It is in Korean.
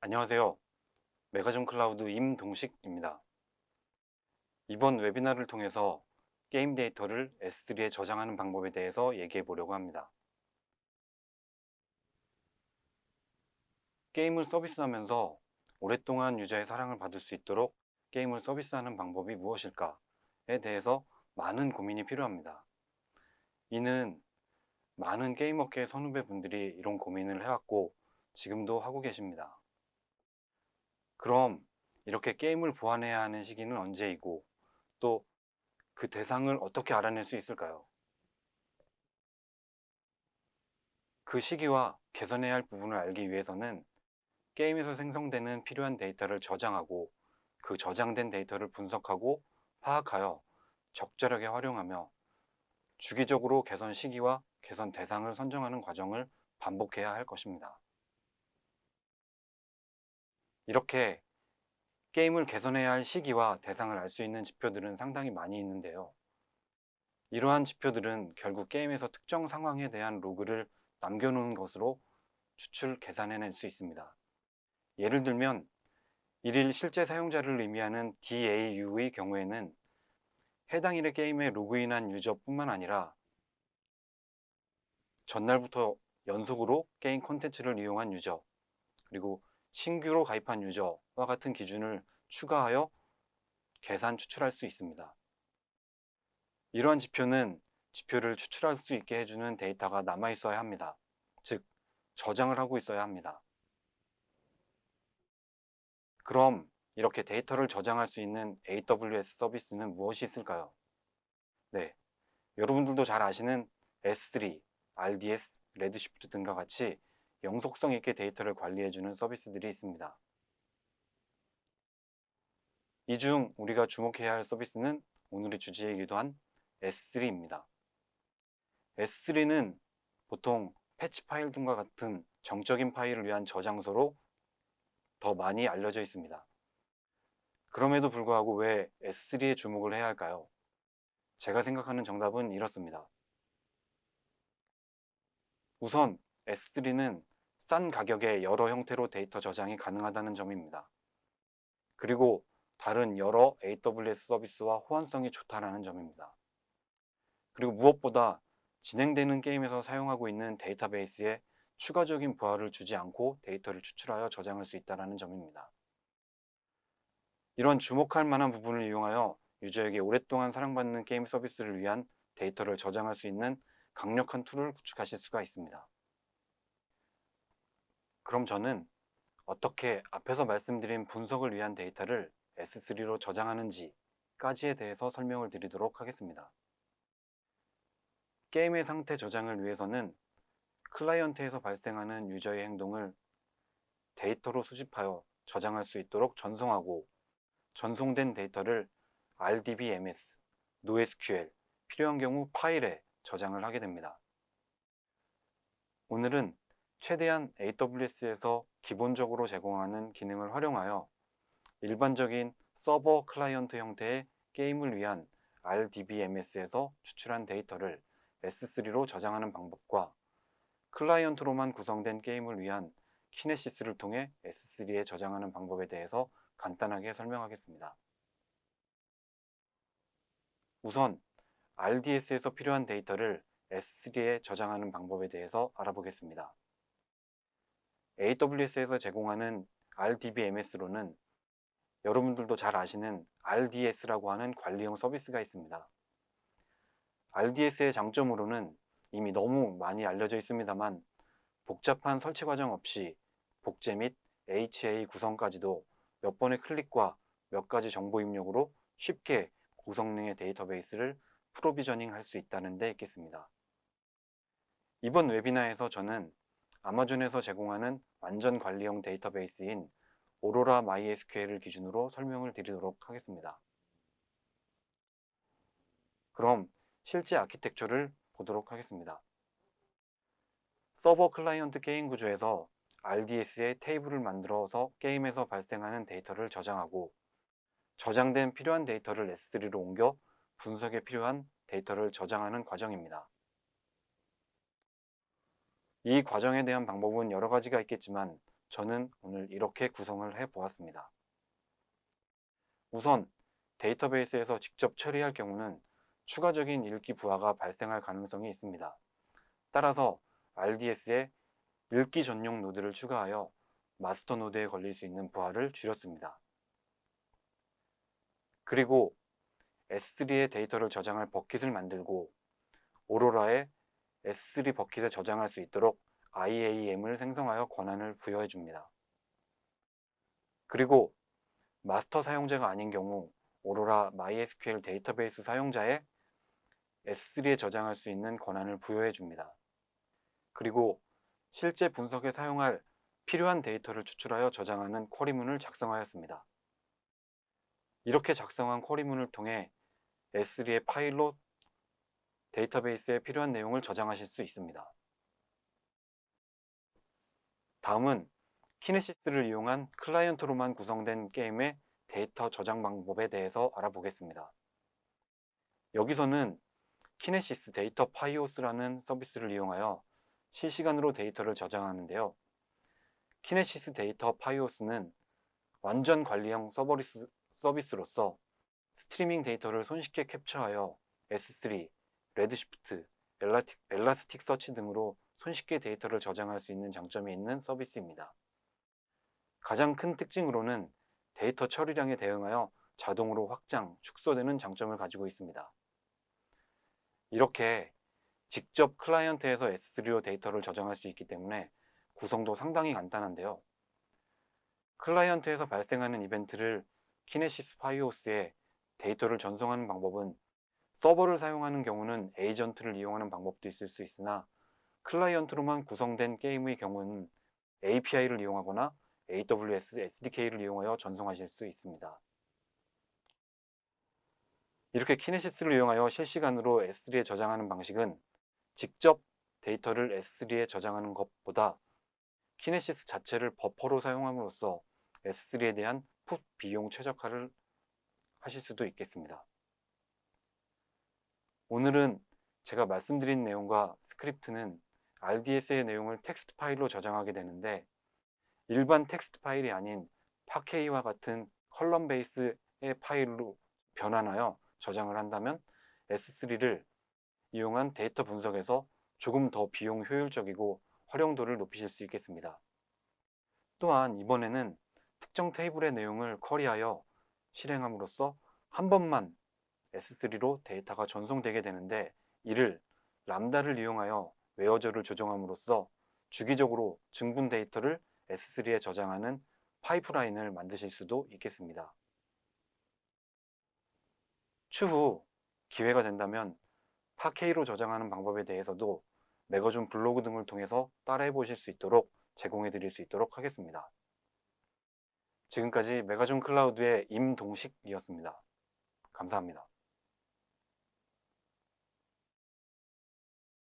안녕하세요. 메가점 클라우드 임동식입니다. 이번 웨비나를 통해서 게임 데이터를 S3에 저장하는 방법에 대해서 얘기해 보려고 합니다. 게임을 서비스하면서 오랫동안 유저의 사랑을 받을 수 있도록 게임을 서비스하는 방법이 무엇일까에 대해서 많은 고민이 필요합니다. 이는 많은 게임업계 선후배 분들이 이런 고민을 해왔고 지금도 하고 계십니다. 그럼 이렇게 게임을 보완해야 하는 시기는 언제이고 또 그 대상을 어떻게 알아낼 수 있을까요? 그 시기와 개선해야 할 부분을 알기 위해서는 게임에서 생성되는 필요한 데이터를 저장하고 그 저장된 데이터를 분석하고 파악하여 적절하게 활용하며 주기적으로 개선 시기와 개선 대상을 선정하는 과정을 반복해야 할 것입니다. 이렇게 게임을 개선해야 할 시기와 대상을 알 수 있는 지표들은 상당히 많이 있는데요. 이러한 지표들은 결국 게임에서 특정 상황에 대한 로그를 남겨놓은 것으로 추출 계산해낼 수 있습니다. 예를 들면 일일 실제 사용자를 의미하는 DAU의 경우에는 해당 일의 게임에 로그인한 유저뿐만 아니라 전날부터 연속으로 게임 콘텐츠를 이용한 유저, 그리고 신규로 가입한 유저와 같은 기준을 추가하여 계산 추출할 수 있습니다. 이러한 지표는 지표를 추출할 수 있게 해주는 데이터가 남아 있어야 합니다. 즉, 저장을 하고 있어야 합니다. 그럼 이렇게 데이터를 저장할 수 있는 AWS 서비스는 무엇이 있을까요? 네. 여러분들도 잘 아시는 S3, RDS, 레드시프트 등과 같이 영속성 있게 데이터를 관리해주는 서비스들이 있습니다. 이 중 우리가 주목해야 할 서비스는 오늘의 주제이기도 한 S3입니다. S3는 보통 패치 파일 등과 같은 정적인 파일을 위한 저장소로 더 많이 알려져 있습니다. 그럼에도 불구하고 왜 S3에 주목을 해야 할까요? 제가 생각하는 정답은 이렇습니다. 우선 S3는 싼 가격에 여러 형태로 데이터 저장이 가능하다는 점입니다. 그리고 다른 여러 AWS 서비스와 호환성이 좋다는 점입니다. 그리고 무엇보다 진행되는 게임에서 사용하고 있는 데이터베이스에 추가적인 부하를 주지 않고 데이터를 추출하여 저장할 수 있다는 점입니다. 이런 주목할 만한 부분을 이용하여 유저에게 오랫동안 사랑받는 게임 서비스를 위한 데이터를 저장할 수 있는 강력한 툴을 구축하실 수가 있습니다. 그럼 저는 어떻게 앞에서 말씀드린 분석을 위한 데이터를 S3로 저장하는지까지에 대해서 설명을 드리도록 하겠습니다. 게임의 상태 저장을 위해서는 클라이언트에서 발생하는 유저의 행동을 데이터로 수집하여 저장할 수 있도록 전송하고 전송된 데이터를 RDBMS, NoSQL, 필요한 경우 파일에 저장을 하게 됩니다. 오늘은 최대한 AWS에서 기본적으로 제공하는 기능을 활용하여 일반적인 서버 클라이언트 형태의 게임을 위한 RDBMS에서 추출한 데이터를 S3로 저장하는 방법과 클라이언트로만 구성된 게임을 위한 키네시스를 통해 S3에 저장하는 방법에 대해서 간단하게 설명하겠습니다. 우선 RDS에서 필요한 데이터를 S3에 저장하는 방법에 대해서 알아보겠습니다. AWS에서 제공하는 RDBMS로는 여러분들도 잘 아시는 RDS라고 하는 관리형 서비스가 있습니다. RDS의 장점으로는 이미 너무 많이 알려져 있습니다만 복잡한 설치 과정 없이 복제 및 HA 구성까지도 몇 번의 클릭과 몇 가지 정보 입력으로 쉽게 고성능의 데이터베이스를 프로비저닝 할 수 있다는 데 있겠습니다. 이번 웨비나에서 저는 아마존에서 제공하는 완전 관리형 데이터베이스인 오로라 MySQL을 기준으로 설명을 드리도록 하겠습니다. 그럼 실제 아키텍처를 보도록 하겠습니다. 서버 클라이언트 게임 구조에서 RDS에 테이블을 만들어서 게임에서 발생하는 데이터를 저장하고 저장된 필요한 데이터를 S3로 옮겨 분석에 필요한 데이터를 저장하는 과정입니다. 이 과정에 대한 방법은 여러 가지가 있겠지만 저는 오늘 이렇게 구성을 해 보았습니다. 우선 데이터베이스에서 직접 처리할 경우는 추가적인 읽기 부하가 발생할 가능성이 있습니다. 따라서 RDS에 읽기 전용 노드를 추가하여 마스터 노드에 걸릴 수 있는 부하를 줄였습니다. 그리고 S3의 데이터를 저장할 버킷을 만들고 오로라에 S3 버킷에 저장할 수 있도록 IAM을 생성하여 권한을 부여해 줍니다. 그리고 마스터 사용자가 아닌 경우 오로라 MySQL 데이터베이스 사용자에 S3에 저장할 수 있는 권한을 부여해 줍니다. 그리고 실제 분석에 사용할 필요한 데이터를 추출하여 저장하는 쿼리문을 작성하였습니다. 이렇게 작성한 쿼리문을 통해 S3의 파일로 데이터베이스에 필요한 내용을 저장하실 수 있습니다. 다음은 키네시스를 이용한 클라이언트로만 구성된 게임의 데이터 저장 방법에 대해서 알아보겠습니다. 여기서는 키네시스 데이터 파이오스라는 서비스를 이용하여 실시간으로 데이터를 저장하는데요. 키네시스 데이터 파이오스는 완전 관리형 서버리스, 서비스로서 스트리밍 데이터를 손쉽게 캡처하여 S3, 레드시프트, 엘라틱, 엘라스틱 서치 등으로 손쉽게 데이터를 저장할 수 있는 장점이 있는 서비스입니다. 가장 큰 특징으로는 데이터 처리량에 대응하여 자동으로 확장, 축소되는 장점을 가지고 있습니다. 이렇게 직접 클라이언트에서 S3로 데이터를 저장할 수 있기 때문에 구성도 상당히 간단한데요. 클라이언트에서 발생하는 이벤트를 키네시스 파이오스에 데이터를 전송하는 방법은 서버를 사용하는 경우는 에이전트를 이용하는 방법도 있을 수 있으나 클라이언트로만 구성된 게임의 경우는 API를 이용하거나 AWS SDK를 이용하여 전송하실 수 있습니다. 이렇게 키네시스를 이용하여 실시간으로 S3에 저장하는 방식은 직접 데이터를 S3에 저장하는 것보다 키네시스 자체를 버퍼로 사용함으로써 S3에 대한 풋 비용 최적화를 하실 수도 있겠습니다. 오늘은 제가 말씀드린 내용과 스크립트는 RDS의 내용을 텍스트 파일로 저장하게 되는데 일반 텍스트 파일이 아닌 파케이와 같은 컬럼 베이스의 파일로 변환하여 저장을 한다면 S3를 이용한 데이터 분석에서 조금 더 비용 효율적이고 활용도를 높이실 수 있겠습니다. 또한 이번에는 특정 테이블의 내용을 쿼리하여 실행함으로써 한 번만 S3로 데이터가 전송되게 되는데 이를 람다를 이용하여 웨어저를 조정함으로써 주기적으로 증분 데이터를 S3에 저장하는 파이프라인을 만드실 수도 있겠습니다. 추후 기회가 된다면 파케이로 저장하는 방법에 대해서도 매거준 블로그 등을 통해서 따라해 보실 수 있도록 제공해 드릴 수 있도록 하겠습니다. 지금까지 메가존 클라우드의 임동식이었습니다. 감사합니다.